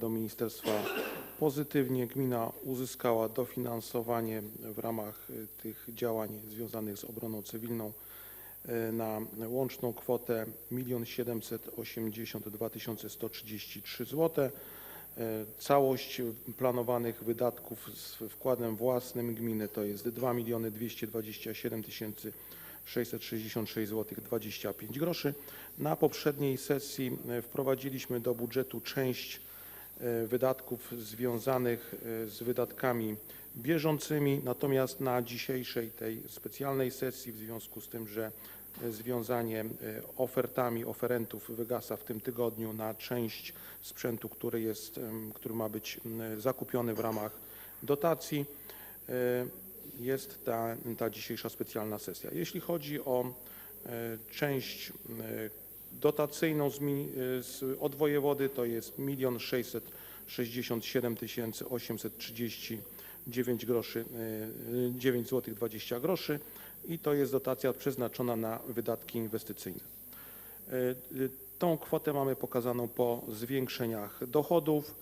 do ministerstwa pozytywnie. Gmina uzyskała dofinansowanie w ramach y, tych działań związanych z obroną cywilną y, na łączną kwotę 1 782 133 zł. Y, Całość planowanych wydatków z wkładem własnym gminy to jest 2 227 666 zł 25 groszy. Na poprzedniej sesji e, wprowadziliśmy do budżetu część wydatków związanych e, z wydatkami bieżącymi, natomiast na dzisiejszej tej specjalnej sesji w związku z tym, że e, związanie e, ofertami oferentów wygasa w tym tygodniu na część sprzętu, który jest, który ma być zakupiony w ramach dotacji, e, jest ta, ta dzisiejsza specjalna sesja. Jeśli chodzi o e, część e, dotacyjną z, mi- e, z, od wojewody, to jest 1 667 839 groszy, e, 9 zł 20 groszy i to jest dotacja przeznaczona na wydatki inwestycyjne. E, e, Tą kwotę mamy pokazaną po zwiększeniach dochodów.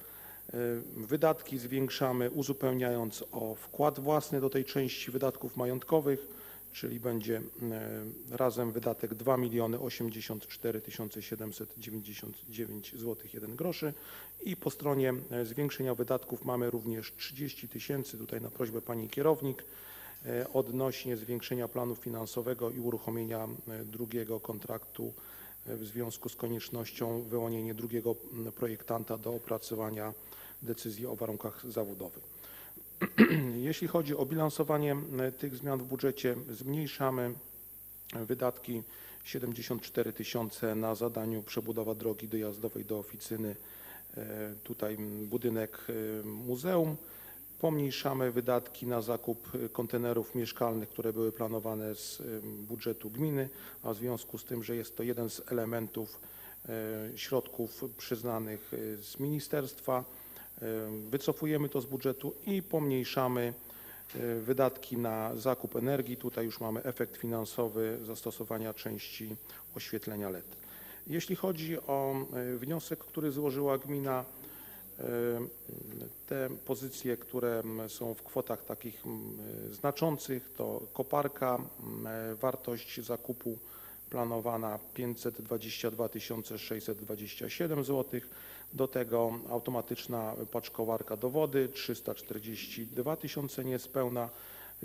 Wydatki zwiększamy uzupełniając o wkład własny do tej części wydatków majątkowych, czyli będzie e, razem wydatek 2 084 799 zł 1 groszy i po stronie e, zwiększenia wydatków mamy również 30 tysięcy, tutaj na prośbę pani kierownik, e, odnośnie zwiększenia planu finansowego i uruchomienia drugiego kontraktu w związku z koniecznością wyłonienia drugiego projektanta do opracowania decyzji o warunkach zawodowych. Jeśli chodzi o bilansowanie e, tych zmian w budżecie, zmniejszamy wydatki 74 tysiące na zadaniu przebudowa drogi dojazdowej do oficyny, e, tutaj budynek e, muzeum. Pomniejszamy wydatki na zakup kontenerów mieszkalnych, które były planowane z budżetu gminy, a w związku z tym, że jest to jeden z elementów środków przyznanych z ministerstwa, wycofujemy to z budżetu i pomniejszamy e, wydatki na zakup energii. Tutaj już mamy efekt finansowy zastosowania części oświetlenia LED. Jeśli chodzi o e, wniosek, który złożyła gmina, e, te pozycje, które są w kwotach takich znaczących, to koparka, wartość zakupu planowana 522 627 zł, do tego automatyczna paczkowarka do wody 342 tysiące niespełna,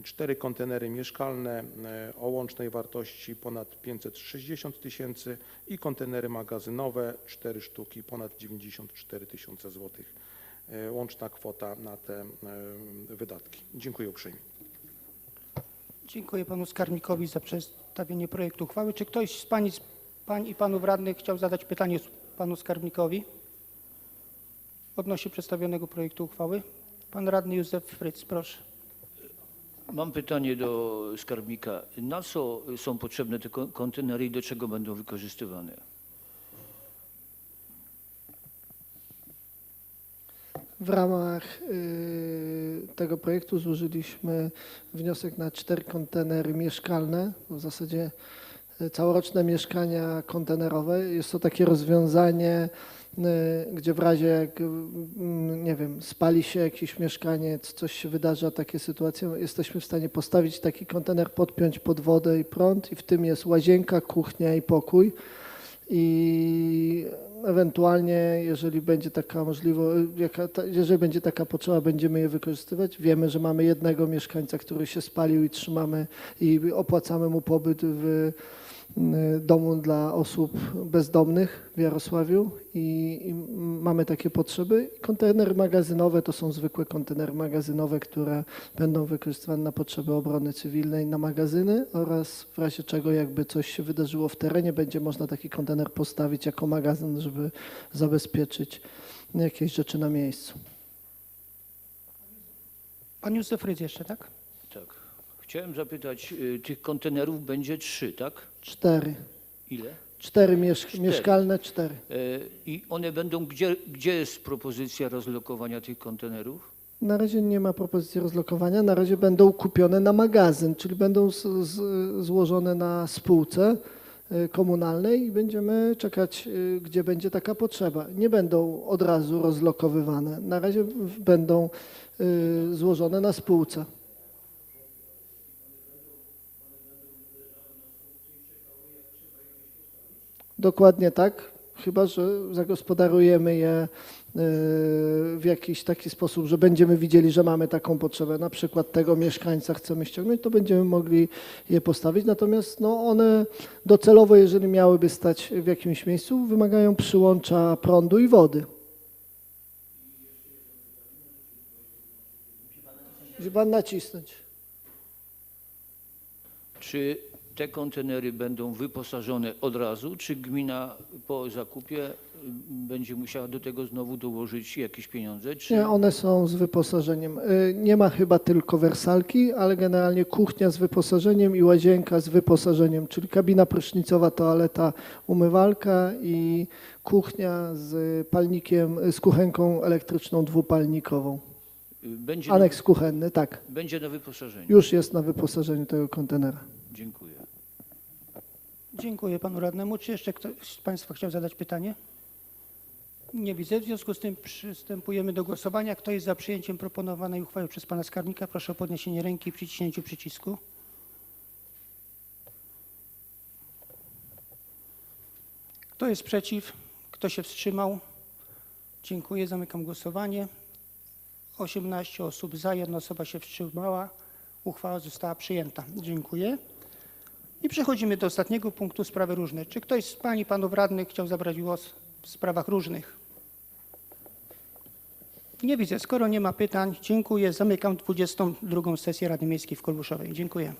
cztery kontenery mieszkalne e, o łącznej wartości ponad 560 tysięcy i kontenery magazynowe, cztery sztuki ponad 94 tysiące złotych. E, Łączna kwota na te e, wydatki. Dziękuję uprzejmie. Dziękuję panu skarbnikowi za przedstawienie projektu uchwały. Czy ktoś z pani, pań i panów radnych chciał zadać pytanie panu skarbnikowi odnośnie przedstawionego projektu uchwały? Pan radny Józef Fryc, proszę. Mam pytanie do skarbnika. Na co są potrzebne te kon- kontenery i do czego będą wykorzystywane? W ramach y, tego projektu złożyliśmy wniosek na cztery kontenery mieszkalne, w zasadzie y, całoroczne mieszkania kontenerowe. Jest to takie rozwiązanie, y, gdzie w razie jak, mm, nie wiem, spali się jakiś mieszkaniec, coś się wydarza, takie sytuacje, jesteśmy w stanie postawić taki kontener, podpiąć pod wodę i prąd i w tym jest łazienka, kuchnia i pokój. I ewentualnie, jeżeli będzie taka możliwość, jeżeli będzie taka potrzeba, będziemy je wykorzystywać. Wiemy, że mamy jednego mieszkańca, który się spalił i trzymamy i opłacamy mu pobyt w domu dla osób bezdomnych w Jarosławiu i, i mamy takie potrzeby. Kontenery magazynowe to są zwykłe kontenery magazynowe, które będą wykorzystywane na potrzeby obrony cywilnej, na magazyny oraz w razie czego jakby coś się wydarzyło w terenie, będzie można taki kontener postawić jako magazyn, żeby zabezpieczyć jakieś rzeczy na miejscu. Pan Józef Fryc jeszcze, tak? Chciałem zapytać, y, tych kontenerów będzie trzy, tak? Cztery. Ile? Cztery, miesz- Cztery. mieszkalne, cztery. E, I one będą, gdzie, gdzie jest propozycja rozlokowania tych kontenerów? Na razie nie ma propozycji rozlokowania, na razie będą kupione na magazyn, czyli będą z, z, złożone na spółce y, komunalnej i będziemy czekać, y, gdzie będzie taka potrzeba. Nie będą od razu rozlokowywane. Na razie będą złożone na spółce. Dokładnie tak, chyba że zagospodarujemy je y, w jakiś taki sposób, że będziemy widzieli, że mamy taką potrzebę, na przykład tego mieszkańca chcemy ściągnąć, to będziemy mogli je postawić. Natomiast no, one docelowo, jeżeli miałyby stać w jakimś miejscu, wymagają przyłącza prądu i wody. Musi pan nacisnąć. Czy te kontenery będą wyposażone od razu, czy gmina po zakupie y, będzie musiała do tego znowu dołożyć jakieś pieniądze? Czy... Nie, one są z wyposażeniem. Y, Nie ma chyba tylko wersalki, ale generalnie kuchnia z wyposażeniem i łazienka z wyposażeniem, czyli kabina prysznicowa, toaleta, umywalka i kuchnia z palnikiem, z kuchenką elektryczną dwupalnikową. Y, Będzie, na, Aneks kuchenny, tak. będzie na wyposażeniu. Już jest na wyposażeniu tego kontenera. Dziękuję. Dziękuję panu radnemu. Czy jeszcze ktoś z państwa chciał zadać pytanie? Nie widzę. W związku z tym przystępujemy do głosowania. Kto jest za przyjęciem proponowanej uchwały przez pana skarbnika? Proszę o podniesienie ręki i przyciśnięciu przycisku. Kto jest przeciw? Kto się wstrzymał? Dziękuję. Zamykam głosowanie. 18 osób za, jedna osoba się wstrzymała. Uchwała została przyjęta. Dziękuję. I przechodzimy do ostatniego punktu, sprawy różne. Czy ktoś z Pań i Panów Radnych chciał zabrać głos w sprawach różnych? Nie widzę. Skoro nie ma pytań, dziękuję. Zamykam 22. sesję Rady Miejskiej w Kolbuszowej. Dziękuję.